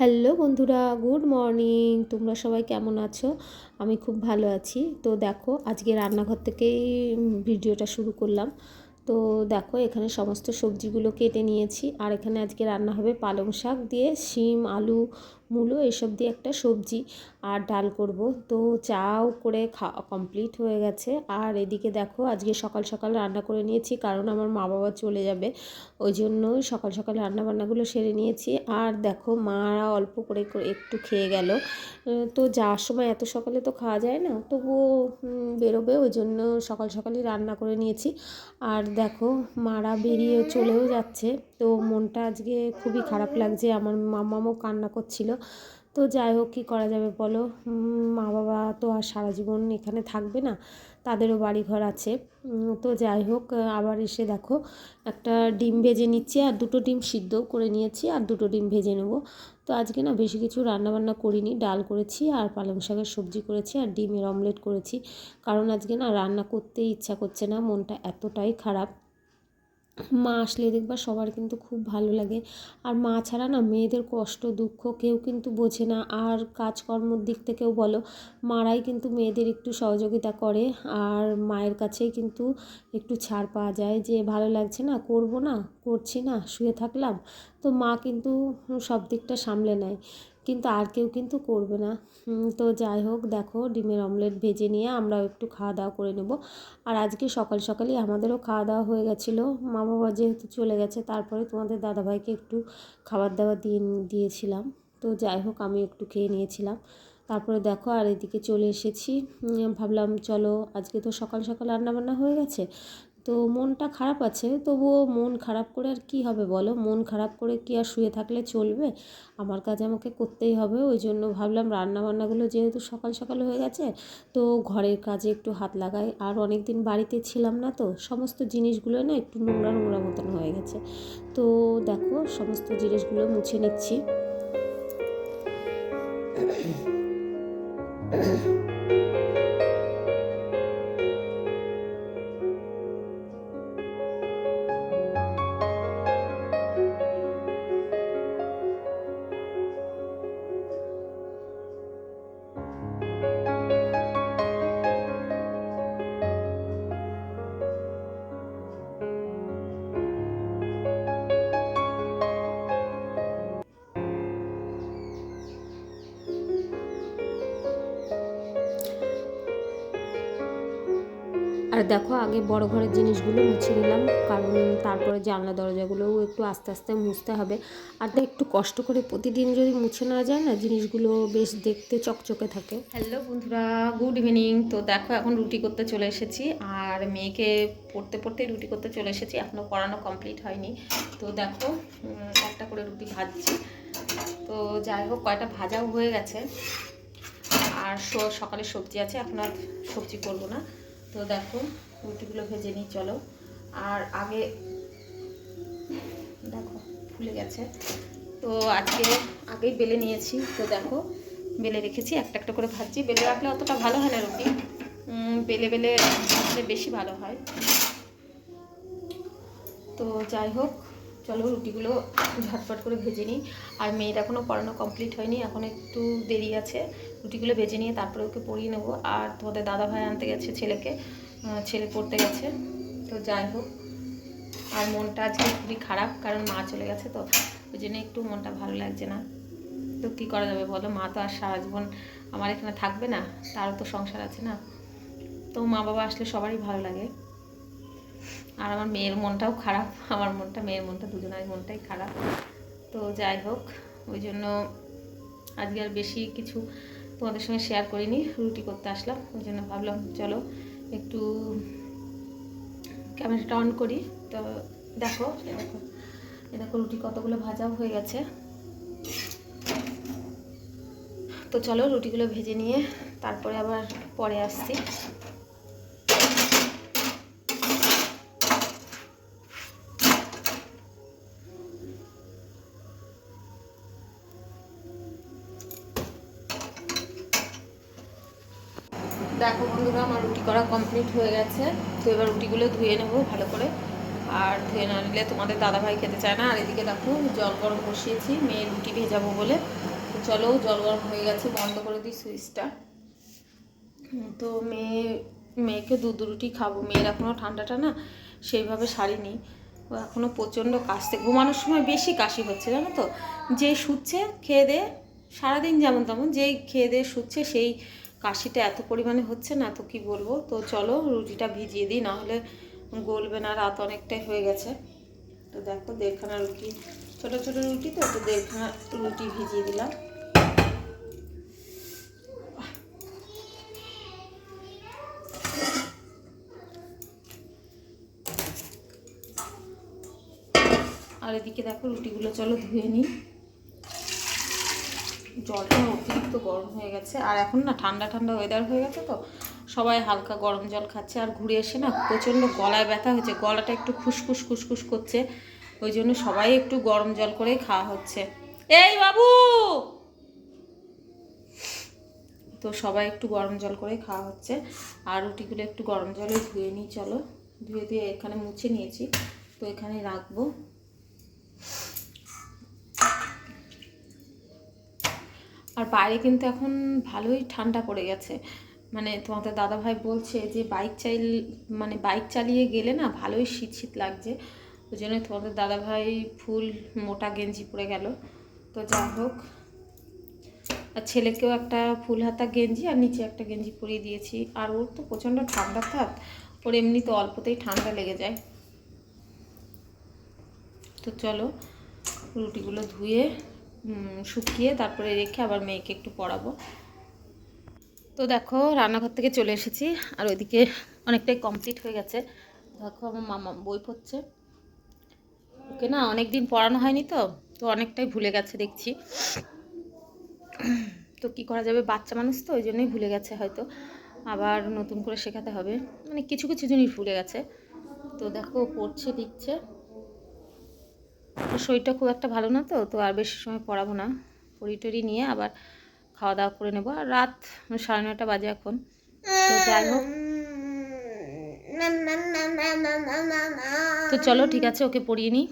Hello বন্ধুরা, good morning. তোমরা সবাই কেমন আছো? আমি খুব ভালো আছি। তো দেখো, আজকে রান্নাঘর থেকেই ভিডিওটা শুরু করলাম। তো দেখো, এখানে সমস্ত সবজিগুলো কেটে নিয়েছি। আর এখানে আজকে রান্না হবে পালং শাক দিয়ে শিম, আলু, মূলো এসব দিয়ে একটা সবজি আর ডাল করব। তো চাও করে খাওয়া কমপ্লিট হয়ে গেছে। আর এদিকে দেখো, আজকে সকাল সকাল রান্না করে নিয়েছি, কারণ আমার মা বাবা চলে যাবে। ওই জন্যই সকাল সকাল রান্না বান্নাগুলো সেরে নিয়েছি। আর দেখো, মারা অল্প করে একটু খেয়ে গেল। তো যাওয়ার সময় এত সকালে তো খাওয়া যায় না, তবুও বেরোবে, ওই জন্য সকাল সকালই রান্না করে নিয়েছি। আর দেখো, মারা বেরিয়ে চলেও যাচ্ছে। তো মনটা আজকে খুবই খারাপ লাগছে, আমার মামামও কান্না করছিল। তো যাই হোক, কী করা যাবে বলো? মা বাবা তো আর সারা জীবন এখানে থাকবে না, তাদেরও বাড়ি ঘর আছে তো যাই হোক, আবার এসে দেখো, একটা ডিম ভেজে নিচ্ছি, আর দুটো ডিম সিদ্ধও করে নিয়েছি, আর দুটো ডিম ভেজে নেব। তো আজকে না বেশি কিছু রান্নাবান্না করিনি। ডাল করেছি আর পালং শাকের সবজি করেছি আর ডিমের অমলেট করেছি। কারণ আজকে না রান্না করতেই ইচ্ছা করছে না, মনটা এতটাই খারাপ। মা আসলে দেখবা সবার কিন্তু খুব ভালো লাগে। আর মা ছাড়া না মেয়েদের কষ্ট, দুঃখ কেউ কিন্তু বোঝে না। আর কাজকর্মর দিক থেকেও বলো, মারাই কিন্তু মেয়েদের একটু সহযোগিতা করে। আর মায়ের কাছেই কিন্তু একটু ছাড় পাওয়া যায় যে, ভালো লাগছে না, করব না, করছি না, শুয়ে থাকলাম। তো মা কিন্তু সব দিকটা সামলে নেয়। কিন্তু আর কেউ কিন্তু করবে না। তো যাই হোক, দেখো, ডিমের অমলেট ভেজে নিয়ে আমরাও একটু খাওয়া দাওয়া করে নেব। আর আজকে সকাল সকালই আমাদেরও খাওয়া দাওয়া হয়ে গেছিল। মা বাবা যেহেতু চলে গেছে, তারপরে তোমাদের দাদাভাইকে একটু খাবার দাবার দিয়ে দিয়েছিলাম। তো যাই হোক, আমি একটু খেয়ে নিয়েছিলাম। তারপরে দেখো, আর এদিকে চলে এসেছি। ভাবলাম, চলো, আজকে তো সকাল সকাল রান্নাবান্না হয়ে গেছে। তো মনটা খারাপ আছে, তবুও মন খারাপ করে আর কি হবে বলো? মন খারাপ করে কি আর শুয়ে থাকলে চলবে? আমার কাজ আমাকে করতেই হবে, ওই জন্য ভাবলাম রান্না বান্নাগুলো যেহেতু সকাল সকাল হয়ে গেছে, তো ঘরের কাজে একটু হাত লাগাই। আর অনেক দিন বাড়িতে ছিলাম না তো, সমস্ত জিনিসগুলো না একটু নোংরা নোংরা মতন হয়ে গেছে। তো দেখো, সমস্ত জিনিসগুলো মুছে নিচ্ছি। দেখো, আগে বড় ঘরের জিনিসগুলো মুছে নিলাম, কারণ তারপরে জানলা দরজাগুলোও একটু আস্তে আস্তে মুছতে হবে। আর একটু কষ্ট করে প্রতিদিন যদি মুছে নেওয়া যায় না, জিনিসগুলো বেশ দেখতে চকচকে থাকে। হ্যালো বন্ধুরা, গুড ইভিনিং। তো দেখো, এখন রুটি করতে চলে এসেছি, আর মেয়েকে পড়তে পড়তে রুটি করতে চলে এসেছি এখনও পড়ানো কমপ্লিট হয়নি। তো দেখো একটা করে রুটি ভাজছি। তো যাই হোক, কয়টা ভাজাও হয়ে গেছে। আর সকালে সবজি আছে, এখন আর সবজি করব না। তো দেখো, রুটিগুলো ভেজে নিই, চলো। আর আগে দেখো, ফুলে গেছে। তো আজকে আগেই বেলে নিয়েছি। তো দেখো, বেলে রেখেছি, একটা একটা করে ভাজছি। বেলে রাখলে অতটা ভালো হয় না রুটি। বেলে বেলে ভাজলে বেশি ভালো হয়। তো যাই হোক চলো রুটিগুলো ঝটপট করে ভেজে নিই। আর মেয়ের এখনও পড়ানো কমপ্লিট হয়নি, এখন একটু দেরি আছে। রুটিগুলো ভেজে নিয়ে তারপরে ওকে পড়িয়ে নেব। আর তোমাদের দাদা ভাই আনতে গেছে ছেলেকে ছেলে পড়তে গেছে। তো যাই হোক, আর মনটা আজকে খুবই খারাপ, কারণ মা চলে গেছে তো। ওই জন্য একটু মনটা ভালো লাগছে না। তো কী করা যাবে বলো? মা তো আর সারা জীবন আমার এখানে থাকবে না, তারও তো সংসার আছে না। তো মা বাবা আসলে সবারই ভালো লাগে। আর আমার মেয়ের মনটাও খারাপ। আমার মনটা, মেয়ের মনটা, দুজনের মনটাই খারাপ। তো যাই হোক, ওই জন্য আজকে আর বেশি কিছু তোমাদের সঙ্গে শেয়ার করিনি, রুটি করতে আসলাম। ওই জন্য ভাবলাম, চলো একটু ক্যামেরাটা অন করি। তো দেখো দেখো দেখো রুটি কতগুলো ভাজাও হয়ে গেছে। তো চলো রুটিগুলো ভেজে নিয়ে তারপরে আবার পরে আসছি। দেখো বন্ধুরা, আমার রুটি করা কমপ্লিট হয়ে গেছে। তো এবার রুটিগুলো ধুয়ে নেব ভালো করে। আর ধুয়ে না নিলে তোমাদের দাদাভাই খেতে চায় না। আর এদিকে দেখো, জল গরম বসিয়েছি, মেয়ে রুটি ভেজাবো বলে। তো চলো, জল গরম হয়ে গেছে, বন্ধ করে দিই সুইচটা। তো মেয়ে, মেয়েকে দুধ রুটি খাব। মেয়ের এখনও ঠান্ডাটা না সেইভাবে সারিনি। ও এখনও প্রচণ্ড কাশতে, ঘুমানোর সময় বেশি কাশি হচ্ছে, জানো তো? যে শুচ্ছে, খেয়ে দে, সারাদিন যেমন তেমন, যেই খেয়ে দে, শুচ্ছে, সেই কাশিটা এত পরিমাণে হচ্ছে না, তো কি বলব? তো চলো রুটিটা ভিজিয়ে দিই, নাহলে গলবে না, রাত অনেকটাই হয়ে গেছে। তো দেখো দেড়খানা রুটি, ছোটো ছোটো রুটি তো তো দেড়খানা রুটি ভিজিয়ে দিলাম। আর এদিকে দেখো রুটিগুলো চলো ধুয়ে নিই। জলটা অতিরিক্ত গরম হয়ে গেছে। আর এখন না ঠান্ডা ঠান্ডা ওয়েদার হয়ে গেছে তো সবাই হালকা গরম জল খাচ্ছে। আর ঘুরে এসে না প্রচণ্ড গলায় ব্যথা হয়েছে। গলাটা একটু খুসখুস খুসখুস করছে। ওই জন্য সবাই একটু গরম জল করেই খাওয়া হচ্ছে। এই বাবু! তো সবাই একটু গরম জল করেই খাওয়া হচ্ছে। আর রুটিগুলো একটু গরম জলে ধুয়ে নিই, চলো। ধুয়ে দিয়ে এখানে মুছে নিয়েছি। তো এখানে রাখব। আর বাইরে কিন্তু এখন ভালোই ঠান্ডা পড়ে গেছে। মানে তোমাদের দাদাভাই বলছে যে বাইক চাইল মানে বাইক চালিয়ে গেলে না ভালোই শীত শীত লাগছে। ওই জন্য তোমাদের দাদাভাই ফুল মোটা গেঞ্জি পরে গেল। তো যাই হোক, আর ছেলেকেও একটা ফুল হাতা গেঞ্জি আর নিচে একটা গেঞ্জি পরিয়ে দিয়েছি। আর ওর তো প্রচণ্ড ঠান্ডা থাক, ওর এমনি তো অল্পতেই ঠান্ডা লেগে যায়। তো চলো রুটিগুলো ধুয়ে শুকিয়ে তারপরে রেখে আবার মেয়েকে একটু পড়াবো। তো দেখো, রান্নাঘর থেকে চলে এসেছি, আর ওইদিকে অনেকটাই কমপ্লিট হয়ে গেছে। দেখো আমার মামা বই পড়ছে। ওকে না অনেক দিন পড়ানো হয়নি তো তো অনেকটাই ভুলে গেছে দেখছি। তো কি করা যাবে, বাচ্চা মানুষ তো, ওই জন্যই ভুলে গেছে হয়তো। আবার নতুন করে শেখাতে হবে। মানে কিছু কিছু জিনিস ভুলে গেছে। তো দেখো পড়ছে ওর শরীরটা খুব একটা ভালো না তো তো আর বেশি সময় পড়াবো না। পড়ি টড়ি নিয়ে আবার খাওয়া দাওয়া করে নেব। আর রাত সাড়ে নটা বাজে এখন। যাই হোক। তো চলো ঠিক আছে, ওকে পড়িয়ে নিই।